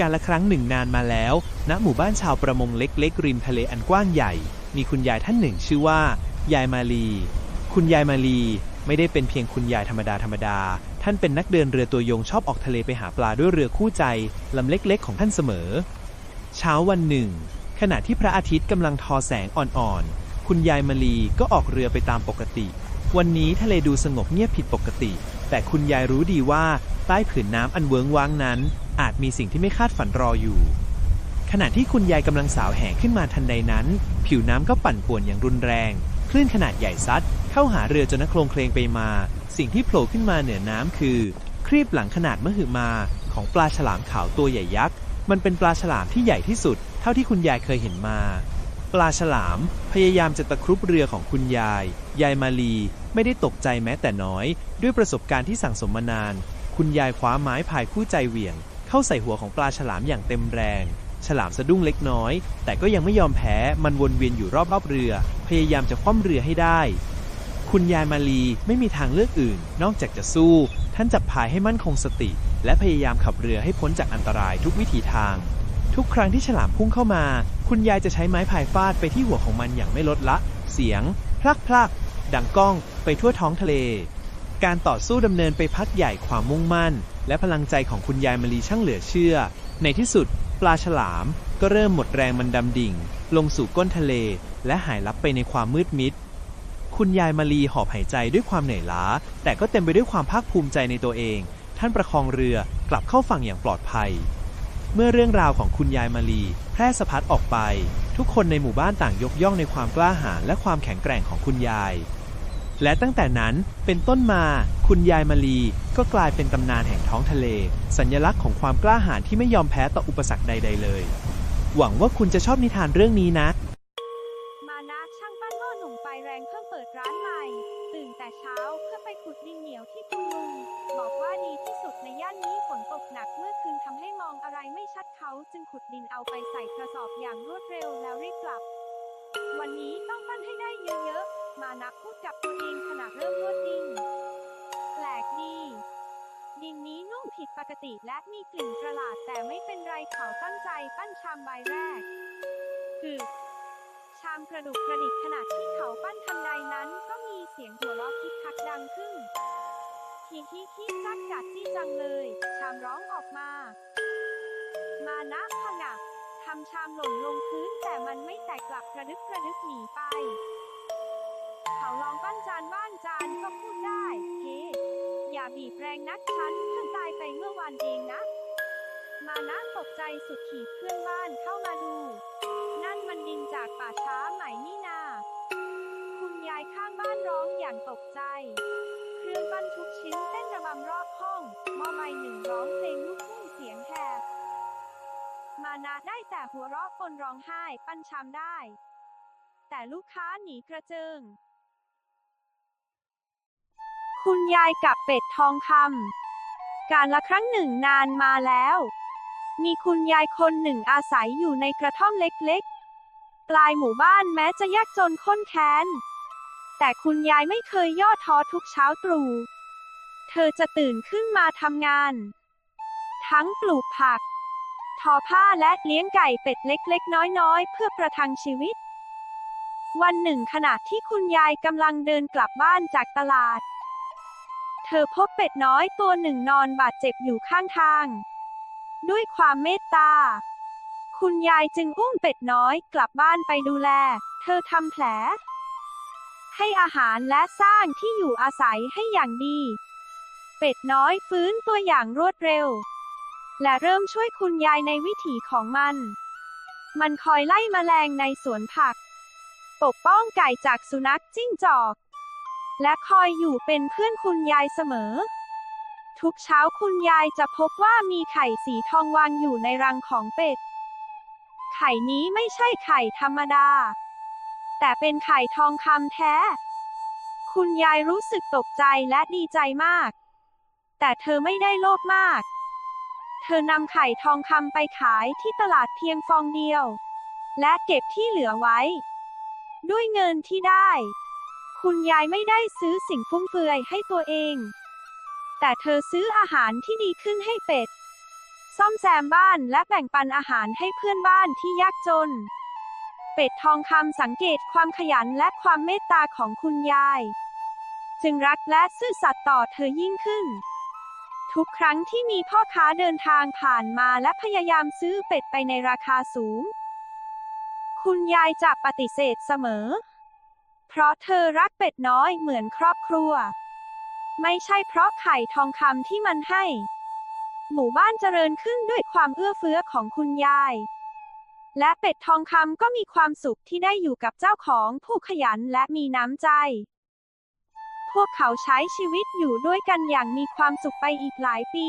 การละครั้งหนึ่งนานมาแล้ว ณ หมู่บ้านชาวประมงเล็กๆ ริมทะเลอันกว้างใหญ่ มีคุณยายท่านหนึ่งชื่อว่า ยายมาลี คุณยายมาลีไม่ได้เป็นเพียงคุณยายธรรมดาธรรมดา ท่านเป็นนักเดินเรือตัวยงชอบออกทะเลไปหาปลาด้วยเรือคู่ใจลำเล็กๆ ของท่านเสมอ เช้าวันหนึ่ง ขณะที่พระอาทิตย์กำลังทอแสงอ่อนๆ คุณยายมาลีก็ออกเรือไปตามปกติ วันนี้ทะเลดูสงบเงียบผิดปกติ แต่คุณยายรู้ดีว่าใต้ผืนน้ำอันเวิงว้างนั้น อาจมีสิ่งที่ไม่คาดฝันรออยู่ ขณะที่คุณยายกำลังสาวแห่ขึ้นมาทันใดนั้น ผิวน้ำก็ปั่นป่วนอย่างรุนแรง คลื่นขนาดใหญ่ซัด เข้าหาเรือจนนักโคลงเคลงไปมา สิ่งที่โผล่ขึ้นมาเหนือน้ำคือ ครีบหลังขนาดมหึมา ของปลาฉลามขาวตัวใหญ่ยักษ์ มันเป็นปลาฉลามที่ใหญ่ที่สุด เท่าที่คุณยายเคยเห็นมา ปลาฉลามพยายามจะตะครุบเรือของคุณยาย ยายมาลีไม่ได้ตกใจแม้แต่น้อย ด้วยประสบการณ์ที่สั่งสมมานานคุณยายคว้าไม้พายคู่ใจเหวี่ยง เข้าใส่หัวของปลาฉลามอย่างเต็มแรง ฉลามสะดุ้งเล็กน้อย แต่ก็ยังไม่ยอมแพ้ มันวนเวียนอยู่รอบๆเรือ พยายามจะคว่ำเรือให้ได้ คุณยายมาลีไม่มีทางเลือกอื่น นอกจากจะสู้ ท่านจับพายให้มั่นคงสติ และพยายามขับเรือให้พ้นจากอันตรายทุกวิถีทาง ทุกครั้งที่ฉลามพุ่งเข้ามา คุณยายจะใช้ไม้พายฟาดไปที่หัวของมันอย่างไม่ลดละ เสียง พลักพลักดังก้องไปทั่วท้องทะเล การต่อสู้ดำเนินไปพักใหญ่ความมุ่งมั่น และพลังใจของคุณยายมาลีช่างเหลือเชื่อ ในที่สุด ปลาฉลาม ก็เริ่มหมดแรงมันดำดิ่ง ลงสู่ก้นทะเล และหายลับไปในความมืดมิด คุณยายมาลีหอบหายใจด้วยความเหนื่อยล้า แต่ก็เต็มไปด้วยความภาคภูมิใจในตัวเอง ท่านประคองเรือกลับเข้าฝั่งอย่างปลอดภัย เมื่อเรื่องราวของคุณยายมาลีแพร่สะพัดออกไป ทุกคนในหมู่บ้านต่างยกย่องในความกล้าหาญและความแข็งแกร่งของคุณยาย และตั้งแต่นั้นเป็นต้นมา คุณยายมาลีก็กลายเป็นตำนานแห่งท้องทะเล สัญลักษณ์ของความกล้าหาญที่ไม่ยอมแพ้ต่ออุปสรรคใด ๆ เลย หวังว่าคุณจะชอบนิทานเรื่องนี้นะ มานะช่างปั้นหม้อหนุ่มไฟแรงเพิ่งเปิดร้านใหม่ ตื่นแต่เช้าเพื่อไปขุดดินเหนียวที่คุณลุงบอกว่าดีที่สุดในย่านนี้ฝนตกหนักเมื่อคืนทำให้มองอะไรไม่ชัดเขาจึงขุดดินเอาไปใส่กระสอบอย่างรวดเร็วแล้วรีบกลับ วันนี้ต้องปั้นให้ได้เยอะๆ มานะพูดกับตัวเองขณะเริ่มนวดดินแปลกดีดินนี้นุ่มผิดปกติและมีกลิ่นประหลาดแต่ไม่เป็นไรเขาตั้งใจปั้นชามใบแรก คือชามกระดุกกระดิกขณะที่เขาปั้นทันใดนั้น ก็มีเสียงหัวเราะคิกคักดังขึ้นทีที่ที่จักกัดจี้จังเลย ชามร้องออกมา มานะผงักทำชามหล่นลงพื้นแต่มันไม่แตกกลับกระดึกกระดึกหนีไป เขาลองปั้นจานบ้านจานก็พูดได้เฮ้อย่าบีบแรงนักฉันเพิ่งตายไปเมื่อวานเองนะ มานะตกใจสุดขีดเพื่อนบ้านเข้ามาดู นั่นมันดินจากป่าช้าใหม่นี่นา คุณยายข้างบ้านร้องอย่างตกใจ เครื่องปั้นทุกชิ้นเต้นระบำรอบห้องมอใบหนึ่งร้องเพลงลูกทุ่งเสียงแหบมานะได้แต่หัวเราะปนร้องไห้ปั้นชามได้ แต่ลูกค้าหนีกระเจิง คุณยายกับเป็ดทองคำการละครั้งหนึ่งนานมาแล้ว มีคุณยายคนหนึ่งอาศัยอยู่ในกระท่อมเล็กๆ ปลายหมู่บ้านแม้จะยากจนข้นแค้น แต่คุณยายไม่เคยย่อท้อทุกเช้าตรู่ เธอจะตื่นขึ้นมาทำงาน ทั้งปลูกผัก ทอผ้าและเลี้ยงไก่เป็ดเล็กๆ น้อยๆ เพื่อประทังชีวิตวันหนึ่งขณะที่คุณยายกำลังเดินกลับบ้านจากตลาด เธอพบเป็ดน้อยตัวหนึ่งนอนบาดเจ็บอยู่ข้างทาง ด้วยความเมตตา คุณยายจึงอุ้มเป็ดน้อยกลับบ้านไปดูแล เธอทำแผล ให้อาหารและสร้างที่อยู่อาศัยให้อย่างดี เป็ดน้อยฟื้นตัวอย่างรวดเร็ว และเริ่มช่วยคุณยายในวิถีของมัน มันคอยไล่แมลงในสวนผัก ปกป้องไก่จากสุนัขจิ้งจอก และคอยอยู่เป็นเพื่อนคุณยายเสมอ ทุกเช้าคุณยายจะพบว่ามีไข่สีทองวางอยู่ในรังของเป็ด ไข่นี้ไม่ใช่ไข่ธรรมดา แต่เป็นไข่ทองคำแท้ คุณยายรู้สึกตกใจและดีใจมาก แต่เธอไม่ได้โลภมาก เธอนำไข่ทองคำไปขายที่ตลาดเพียงฟองเดียว และเก็บที่เหลือไว้ ด้วยเงินที่ได้ คุณยายไม่ได้ซื้อสิ่งฟุ่มเฟือยให้ตัวเอง แต่เธอซื้ออาหารที่ดีขึ้นให้เป็ด ซ่อมแซมบ้านและแบ่งปันอาหารให้เพื่อนบ้านที่ยากจน เป็ดทองคำสังเกตความขยันและความเมตตาของคุณยาย จึงรักและซื่อสัตย์ต่อเธอยิ่งขึ้น ทุกครั้งที่มีพ่อค้าเดินทางผ่านมาและพยายามซื้อเป็ดไปในราคาสูง คุณยายจะปฏิเสธเสมอ เพราะเธอรักเป็ดน้อยเหมือนครอบครัว ไม่ใช่เพราะไข่ทองคำที่มันให้ หมู่บ้านเจริญขึ้นด้วยความเอื้อเฟื้อของคุณยาย และเป็ดทองคำก็มีความสุขที่ได้อยู่กับเจ้าของผู้ขยันและมีน้ำใจ พวกเขาใช้ชีวิตอยู่ด้วยกันอย่างมีความสุขไปอีกหลายปี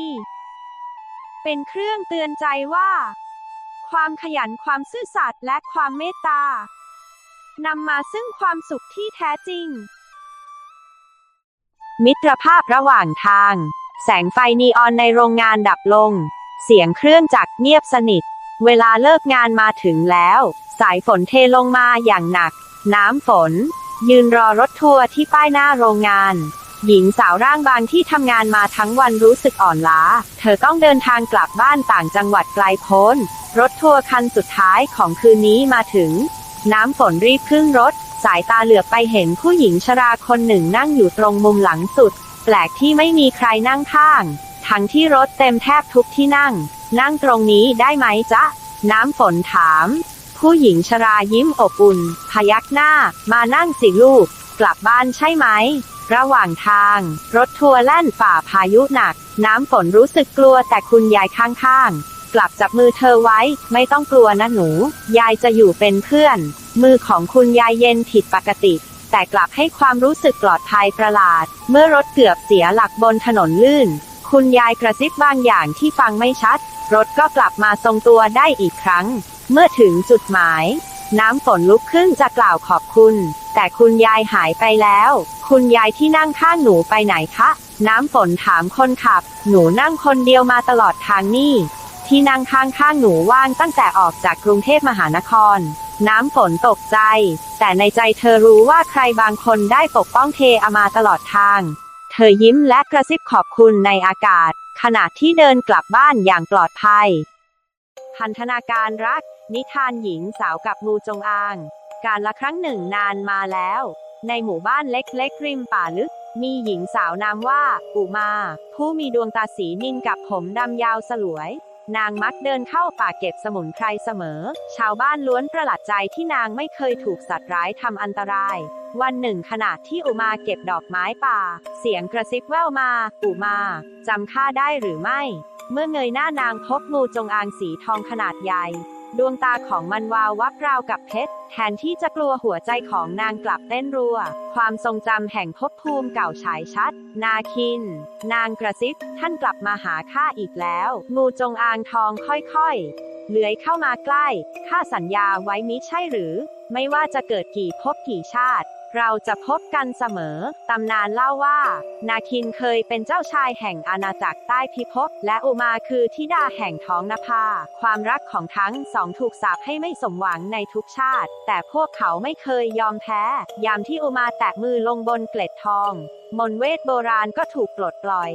เป็นเครื่องเตือนใจว่า ความขยันความซื่อสัตย์และความเมตตา นำมาซึ่งความสุขที่แท้จริง มิตรภาพระหว่างทาง แสงไฟนีออนในโรงงานดับลง เสียงเครื่องจักรเงียบสนิท เวลาเลิกงานมาถึงแล้ว สายฝนเทลงมาอย่างหนัก น้ำฝน ยืนรอรถทัวร์ที่ป้ายหน้าโรงงานหญิงสาวร่างบางที่ทำงานมาทั้งวันรู้สึกอ่อนล้า เธอต้องเดินทางกลับบ้านต่างจังหวัดไกลโพ้น รถทัวร์คันสุดท้ายของคืนนี้มาถึง น้ำฝนรีบขึ้นรถ สายตาเหลือบไปเห็นผู้หญิงชราคนหนึ่งนั่งอยู่ตรงมุมหลังสุด แปลกที่ไม่มีใครนั่งข้าง ทั้งที่รถเต็มแทบทุกที่นั่ง นั่งตรงนี้ได้ไหมจ๊ะ น้ำฝนถาม ผู้หญิงชรายิ้มอบอุ่น พยักหน้า มานั่งสิลูก กลับบ้านใช่ไหม ระหว่างทาง รถทัวร์แล่นฝ่าพายุหนัก น้ำฝนรู้สึกกลัวแต่คุณยายข้างๆ กลับจับมือเธอไว้ ไม่ต้องกลัวนะหนู ยายจะอยู่เป็นเพื่อน มือของคุณยายเย็นผิดปกติ แต่กลับให้ความรู้สึกปลอดภัยประหลาด เมื่อรถเกือบเสียหลักบนถนนลื่น คุณยายกระซิบบางอย่างที่ฟังไม่ชัด รถก็กลับมาทรงตัวได้อีกครั้ง เมื่อถึงจุดหมาย น้ำฝนลุกขึ้นจะกล่าวขอบคุณ แต่คุณยายหายไปแล้ว คุณยายที่นั่งข้างหนูไปไหนคะน้ำฝนถามคนขับ หนูนั่งคนเดียวมาตลอดทางนี่ ที่นั่งข้างข้างหนูว่างตั้งแต่ออกจากกรุงเทพมหานคร น้ำฝนตกใจ แต่ในใจเธอรู้ว่าใครบางคนได้ปกป้องเทอามาตลอดทาง เธอยิ้มและกระซิบขอบคุณในอากาศ ขณะที่เดินกลับบ้านอย่างปลอดภัย พันธนาการรัก นิทานหญิงสาวกับงูจงอาง การละครั้งหนึ่งนานมาแล้ว ในหมู่บ้านเล็กๆริมป่าลึกมีหญิงสาวนามว่า อุมา ผู้มีดวงตาสีนินกับผมดำยาวสลวย นางมักเดินเข้าป่าเก็บสมุนไพรเสมอ ชาวบ้านล้วนประหลาดใจที่นางไม่เคยถูกสัตว์ร้ายทำอันตราย วันหนึ่งขณะที่อุมาเก็บดอกไม้ป่า เสียงกระซิบแว่วมา อุมาจำข้าได้หรือไม่ เมื่อเงยหน้านางพบงูจงอางสีทองขนาดใหญ่ ดวงตาของมันวาววับราวกับเพชร แทนที่จะกลัวหัวใจของนางกลับเต้นรัว ความทรงจำแห่งภพภูมิเก่าฉายชัด นาคิน นางกระซิบ ท่านกลับมาหาข้าอีกแล้ว งูจงอางทองค่อยๆ เลื้อยเข้ามาใกล้ ข้าสัญญาไว้มิใช่หรือ ไม่ว่าจะเกิดกี่ภพกี่ชาติ เราจะพบกันเสมอ ตำนานเล่าว่า นาคินเคยเป็นเจ้าชายแห่งอาณาจักรใต้พิภพ และอุมาคือธิดาแห่งท้องนภา ความรักของทั้งสองถูกสาปให้ไม่สมหวังในทุกชาติ แต่พวกเขาไม่เคยยอมแพ้ ยามที่อุมาแตะมือลงบนเกล็ดทอง มนเวทโบราณก็ถูกปลดปล่อย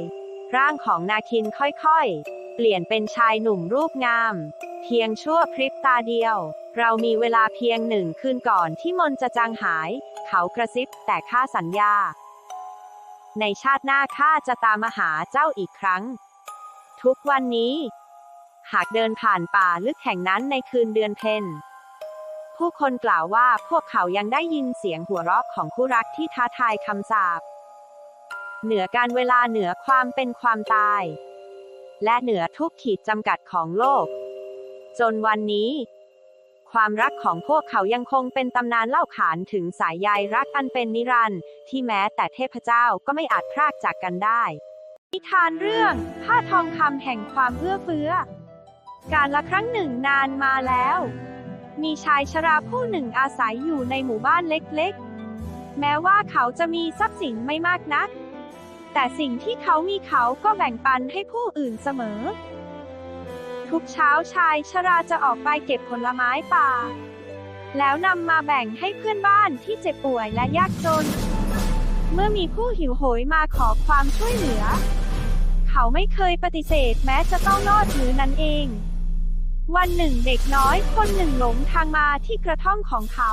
ร่างของนาคินค่อยๆ เปลี่ยนเป็นชายหนุ่มรูปงาม เพียงชั่วพริบตาเดียว เรามีเวลาเพียงหนึ่งคืนก่อนที่มนจะจางหาย เขากระซิบแต่ข้าสัญญา ในชาติหน้าข้าจะตามมาหาเจ้าอีกครั้ง ทุกวันนี้ หากเดินผ่านป่าลึกแห่งนั้นในคืนเดือนเพ็ญผู้คนกล่าวว่าพวกเขายังได้ยินเสียงหัวเราะของคู่รักที่ท้าทายคำสาปเหนือการเวลาเหนือความเป็นความตาย และเหนือทุกขีดจำกัดของโลก จนวันนี้ ความรักของพวกเขายังคงเป็นตำนานเล่าขานถึงสายใยรักอันเป็นนิรันดร์ที่แม้แต่เทพเจ้าก็ไม่อาจพรากจากกันได้ นิทานเรื่อง ผ้าทองคำแห่งความเอื้อเฟื้อ การละครั้งหนึ่งนานมาแล้ว มีชายชราผู้หนึ่งอาศัยอยู่ในหมู่บ้านเล็กๆ แม้ว่าเขาจะมีทรัพย์สินไม่มากนัก แต่สิ่งที่เขามีเขาก็แบ่งปันให้ผู้อื่นเสมอ ทุกเช้าชายชราจะออกไปเก็บผลไม้ป่า แล้วนำมาแบ่งให้เพื่อนบ้านที่เจ็บป่วยและยากจน เมื่อมีผู้หิวโหยมาขอความช่วยเหลือ เขาไม่เคยปฏิเสธแม้จะต้องรอดหรือนั้นเอง วันหนึ่งเด็กน้อยคนหนึ่งหลงทางมาที่กระท่อมของเขา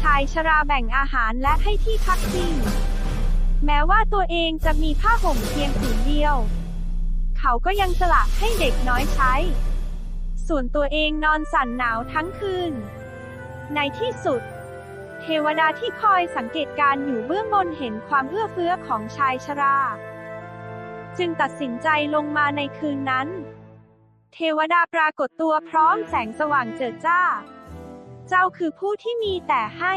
ชายชราแบ่งอาหารและให้ที่พักพิง แม้ว่าตัวเองจะมีผ้าห่มเพียงผืนเดียว เขาก็ยังสละให้เด็กน้อยใช้ ส่วนตัวเองนอนสั่นหนาวทั้งคืน ในที่สุด เทวดาที่คอยสังเกตการ์อยู่เบื้องบนเห็นความเอื้อเฟื้อของชายชรา จึงตัดสินใจลงมาในคืนนั้น เทวดาปรากฏตัวพร้อมแสงสว่างเจิดจ้า เจ้าคือผู้ที่มีแต่ให้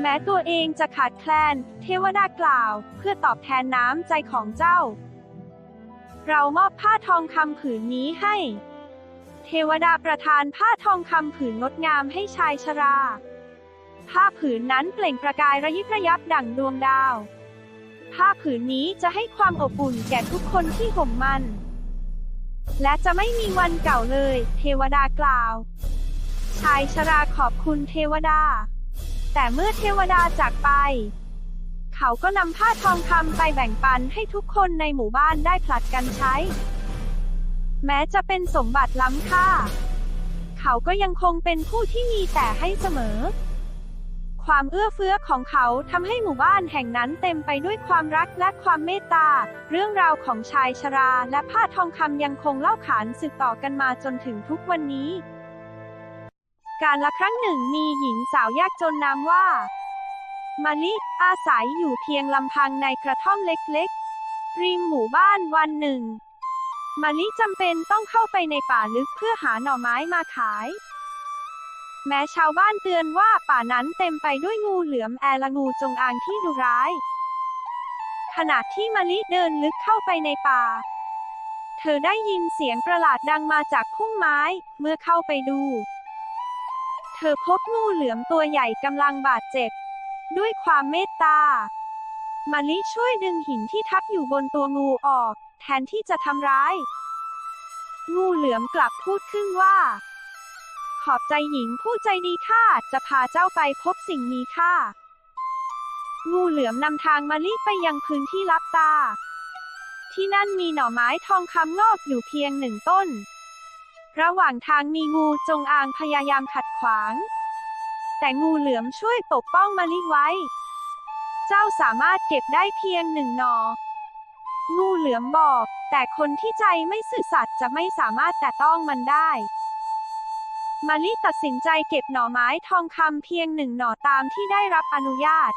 แม้ตัวเองจะขาดแคลน เทวดากล่าว เพื่อตอบแทนน้ำใจของเจ้า เรามอบผ้าทองคำผืนนี้ให้ เทวดาประทานผ้าทองคำผืนงดงามให้ชายชรา ผ้าผืนนั้นเปล่งประกายระยิบระยับดั่งดวงดาว ผ้าผืนนี้จะให้ความอบอุ่นแก่ทุกคนที่ห่มมัน และจะไม่มีวันเก่าเลย เทวดากล่าว ชายชราขอบคุณเทวดา แต่เมื่อเทวดาจากไป เขาก็นำผ้าทองคำไปแบ่งปันให้ทุกคนในหมู่บ้านได้ผลัดกันใช้ แม้จะเป็นสมบัติล้ำค่า เขาก็ยังคงเป็นผู้ที่มีแต่ให้เสมอ ความเอื้อเฟื้อของเขาทำให้หมู่บ้านแห่งนั้นเต็มไปด้วยความรักและความเมตตา เรื่องราวของชายชราและผ้าทองคำยังคงเล่าขานสืบต่อกันมาจนถึงทุกวันนี้ การละครั้งหนึ่งมีหญิงสาวยากจนนามว่า มาลิ อาศัยอยู่เพียงลำพังในกระท่อมเล็กๆ ริมหมู่บ้านวันหนึ่ง มาลิจำเป็นต้องเข้าไปในป่าลึกเพื่อหาหน่อไม้มาขาย แม้ชาวบ้านเตือนว่าป่านั้นเต็มไปด้วยงูเหลือมแอละงูจงอางที่ดุร้าย ขณะที่มาลิเดินลึกเข้าไปในป่า เธอได้ยินเสียงประหลาดดังมาจากพุ่มไม้เมื่อเข้าไปดู ธอพบงูเหลือมตัวใหญ่กำลังบาดเจ็บ ด้วยความเมตตา มาลิช่วยดึงหินที่ทับอยู่บนตัวงูออก แทนที่จะทำร้าย งูเหลือมกลับพูดขึ้นว่า ขอบใจหญิงผู้ใจดีข้าจะพาเจ้าไปพบสิ่งมีค่า งูเหลือมนำทางมาลิไปยังพื้นที่ลับตา ที่นั่นมีหน่อไม้ทองคำงอกอยู่เพียงหนึ่งต้น ระหว่างทางมีงูจงอางพยายามขัดขวาง แต่งูเหลือมช่วยปกป้องมะลิไว้ เจ้าสามารถเก็บได้เพียงหนึ่งหนอ งูเหลือมบอก แต่คนที่ใจไม่ซื่อสัตย์จะไม่สามารถแตะต้องมันได้มะลิตัดสินใจเก็บหน่อไม้ทองคำเพียงหนึ่งหน่อตามที่ได้รับอนุญาต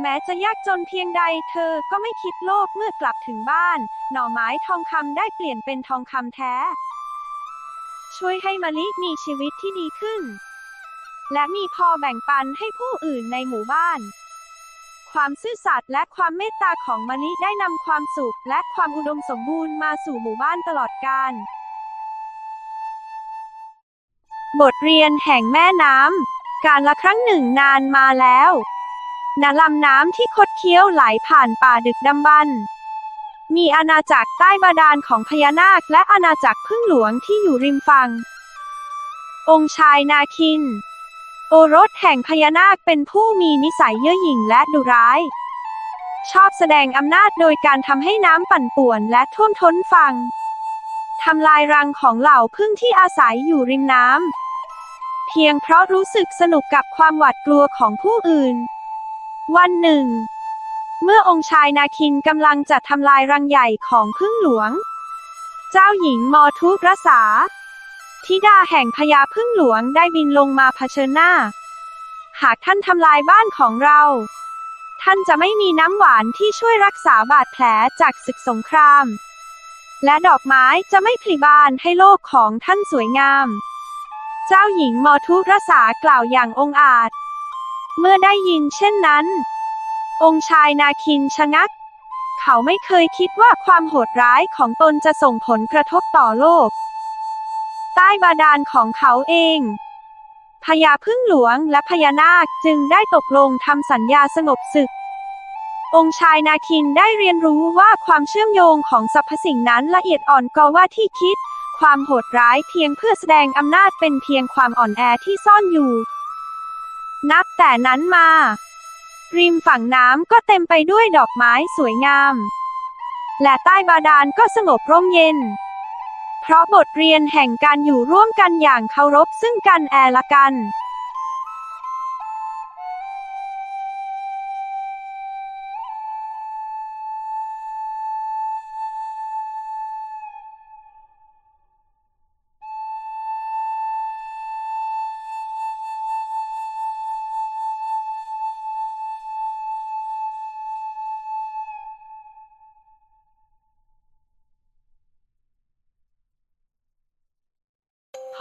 แม้จะยากจนเพียงใดเธอก็ไม่คิดโลภเมื่อกลับถึงบ้าน หน่อไม้ทองคำได้เปลี่ยนเป็นทองคำแท้ ช่วยให้มะลิมีชีวิตที่ดีขึ้น และมีพอแบ่งปันให้ผู้อื่นในหมู่บ้าน ความซื่อสัตย์และความเมตตาของมะลิได้นำความสุขและความอุดมสมบูรณ์มาสู่หมู่บ้านตลอดกาลบทเรียนแห่งแม่น้ำ การละครั้งหนึ่งนานมาแล้วณลำน้ำที่คดเคี้ยวไหลผ่านป่าดึกดำบรร มีอาณาจักรใต้บาดาลของพญานาคและอาณาจักรพึ่งหลวงที่อยู่ริมฝั่ง องค์ชายนาคิน โอรสแห่งพญานาคเป็นผู้มีนิสัยเย่อหยิ่งและดุร้าย ชอบแสดงอำนาจโดยการทำให้น้ำปั่นป่วนและท่วมท้นฝั่งทำลายรังของเหล่าพึ่งที่อาศัยอยู่ริมน้ำเพียงเพราะรู้สึกสนุกกับความหวาดกลัวของผู้อื่น วันหนึ่ง เมื่อองค์ชายนาคินกำลังจะทำลายรังใหญ่ของพึ่งหลวง เจ้าหญิงมอทุรสาธิดาแห่งพญาพึ่งหลวงได้บินลงมาเผชิญหน้า หากท่านทำลายบ้านของเรา ท่านจะไม่มีน้ำหวานที่ช่วยรักษาบาดแผลจากศึกสงคราม และดอกไม้จะไม่ผลิบานให้โลกของท่านสวยงาม เจ้าหญิงมอทุรสากล่าวอย่างองอาจ เมื่อได้ยินเช่นนั้น องค์ชายนาคินชะงัก เขาไม่เคยคิดว่าความโหดร้ายของตนจะส่งผลกระทบต่อโลก ใต้บาดาลของเขาเองพญาพึ่งหลวงและพญานาคจึงได้ตกลงทำสัญญาสงบศึก องค์ชายนาคินได้เรียนรู้ว่าความเชื่อมโยงของสรรพสิ่งนั้นละเอียดอ่อนกว่าที่คิด ความโหดร้ายเพียงเพื่อแสดงอำนาจเป็นเพียงความอ่อนแอที่ซ่อนอยู่ นับแต่นั้นมา ริมฝั่งน้ำก็เต็มไปด้วยดอกไม้สวยงาม และใต้บาดาลก็สงบร่มเย็น เพราะบทเรียนแห่งการอยู่ร่วมกันอย่างเคารพซึ่งกันแลละกัน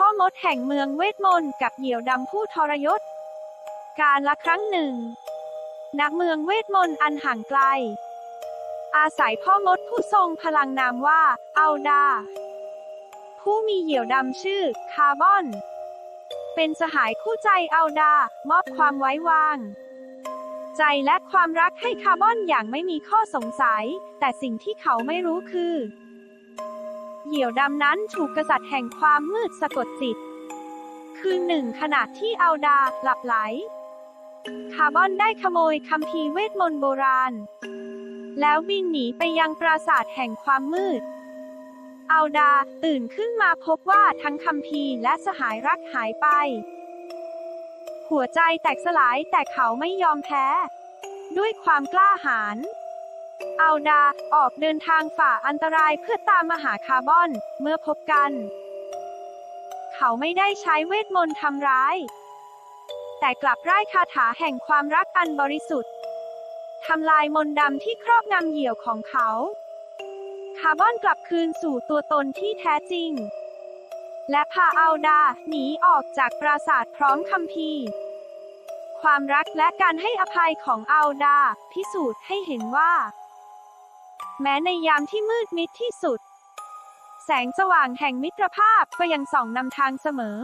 พ่อมดแห่งเมืองเวทมนต์กับเหยี่ยวดำผู้ทรยศ การละครั้งหนึ่งณเมืองเวทมนต์อันห่างไกล อาศัยพ่อมดผู้ทรงพลังนามว่า อัลดา ผู้มีเหยี่ยวดำชื่อ คาร์บอน เป็นสหายคู่ใจอัลดา มอบความไว้วาง ใจและความรักให้คาร์บอนอย่างไม่มีข้อสงสัย แต่สิ่งที่เขาไม่รู้คือ เหี่ยวดำนั้นถูกกษัตริย์แห่งความมืดสะกดจิต คืนหนึ่งขณะที่อัลดาหลับไหล คาร์บอนได้ขโมยคัมภีร์เวทมนต์โบราณ แล้วบินหนีไปยังปราสาทแห่งความมืด อัลดาตื่นขึ้นมาพบว่าทั้งคัมภีร์และสหายรักหายไป หัวใจแตกสลายแต่เขาไม่ยอมแพ้ ด้วยความกล้าหาญ อัลดา ออกเดินทางฝ่าอันตรายเพื่อตามมาหาคาร์บอน เมื่อพบกัน เขาไม่ได้ใช้เวทมนต์ทำร้าย แต่กลับร่ายคาถาแห่งความรักอันบริสุทธิ์ทำลายมนต์ดำที่ครอบงำเหยี่ยวของเขา คาร์บอนกลับคืนสู่ตัวตนที่แท้จริง และพาอัลดา หนีออกจากปราสาทพร้อมคัมภีร์ความรักและการให้อภัยของอัลดา พิสูจน์ให้เห็นว่า แม้ในยามที่มืดมิดที่สุด แสงสว่างแห่งมิตรภาพก็ยังส่องนำทางเสมอ